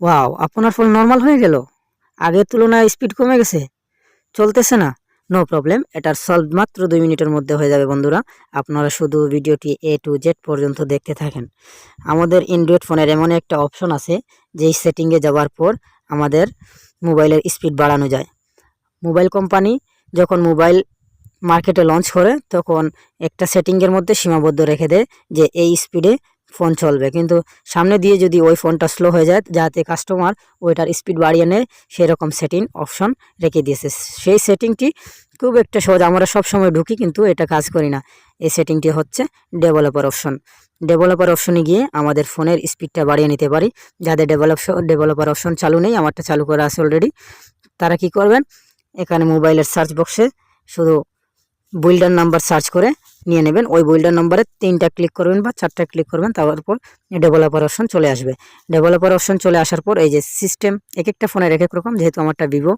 Wow আপনার phone normal হয়ে গেল? আগের তুলনায় স্পিড কমে গেছে? চলতেছে না? নো প্রবলেম এটার সলভ মাত্র দুই মিনিটের মধ্যে হয়ে যাবে বন্ধুরা। আপনারা শুধু ভিডিওটি এ টু জেড পর্যন্ত দেখতে থাকেন। আমাদের অ্যান্ড্রয়েড ফোনের এমন একটা অপশন আছে, যেই সেটিংয়ে যাওয়ার পর আমাদের মোবাইলের স্পিড বাড়ানো যায়। মোবাইল কোম্পানি যখন মোবাইল মার্কেটে লঞ্চ করে, তখন একটা সেটিংয়ের মধ্যে সীমাবদ্ধ রেখে দেয় যে এই স্পিডে ফোন চলবে। কিন্তু সামনে দিয়ে যদি ওই ফোনটা স্লো হয়ে যায়, যাতে কাস্টমার ওইটার স্পিড বাড়িয়ে নেয়, সেরকম সেটিং অপশন রেখে দিয়েছে। সেই সেটিংটি খুব একটা সহজ। আমরা সব সময় ঢুকি, কিন্তু এটা কাজ করি না। এই সেটিংটি হচ্ছে ডেভেলপার অপশন ডেভেলপার অপশনে গিয়ে আমাদের ফোনের স্পিডটা বাড়িয়ে নিতে পারি। যাদের ডেভেলপ ডেভেলপার অপশন চালু নেই, আমারটা চালু করা আছে অলরেডি তারা কি করবেন? এখানে মোবাইলের সার্চ বক্সে শুধু বুইল্ডার নাম্বার সার্চ করে নিয়ে নেবেন। ওই বুইল্ডার নাম্বারে তিনটা ক্লিক করবেন বা চারটা ক্লিক করবেন, তারপর ডেভেলপার অপশন চলে আসবে। ডেভেলপার অপশন চলে আসার পর এই যে সিস্টেম এক একটা ফোনের এক এক রকম, যেহেতু আমারটা ভিভো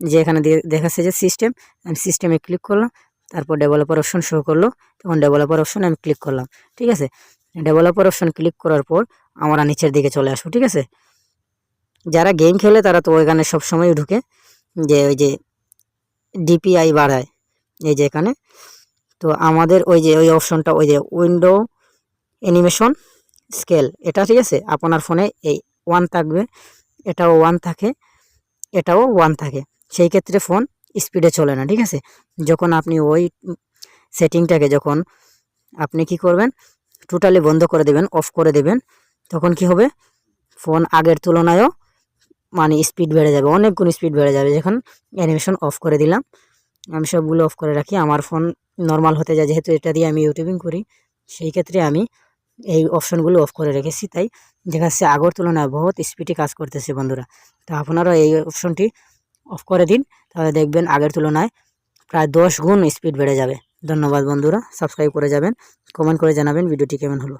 যে এখানে দেখাচ্ছে যে সিস্টেম আমি সিস্টেমে ক্লিক করলাম, তারপর ডেভেলপার অপশন শো করল, তখন ডেভেলপার অপশন আমি ক্লিক করলাম, ঠিক আছে? ডেভেলপার অপশন ক্লিক করার পর আমরা নিচের দিকে চলে আসব, ঠিক আছে? যারা গেম খেলে তারা তো ওইখানে সবসময় ঢুকে যে ওই যে ডিপিআই বাড়ায়। এই যে এখানে। তো আমাদের ওই যে, ওই অপশনটা, ওই যে উইন্ডো অ্যানিমেশন স্কেল এটা ঠিক আছে? আপনার ফোনে এই ওয়ান থাকবে, এটাও ওয়ান থাকে, এটাও ওয়ান থাকে। সেই ক্ষেত্রে ফোন স্পিডে চলে না, ঠিক আছে? যখন আপনি ওই সেটিংটাকে যখন আপনি কি করবেন টোটালি বন্ধ করে দেবেন অফ করে দেবেন, তখন কি হবে? ফোন আগের তুলনায়ও মানে স্পিড বেড়ে যাবে অনেক গুণ স্পিড বেড়ে যাবে। যখন অ্যানিমেশন অফ করে দিলাম আমি সবগুলো অফ করে রাখি। আমার ফোন নর্মাল হতে যায়, যেহেতু এটা দিয়ে আমি ইউটিউবিং করি, সেই ক্ষেত্রে আমি এই অপশনগুলো অফ করে রেখেছি। তাই দেখা যাচ্ছে আগের তুলনায় বহুত স্পিডে কাজ করতেছে বন্ধুরা। তো আপনারা এই অপশনটি অফ করে দিন, তাহলে দেখবেন আগের তুলনায় প্রায় দশ গুণ স্পিড বেড়ে যাবে। ধন্যবাদ বন্ধুরা সাবস্ক্রাইব করে যাবেন কমেন্ট করে জানাবেন ভিডিওটি কেমন হলো।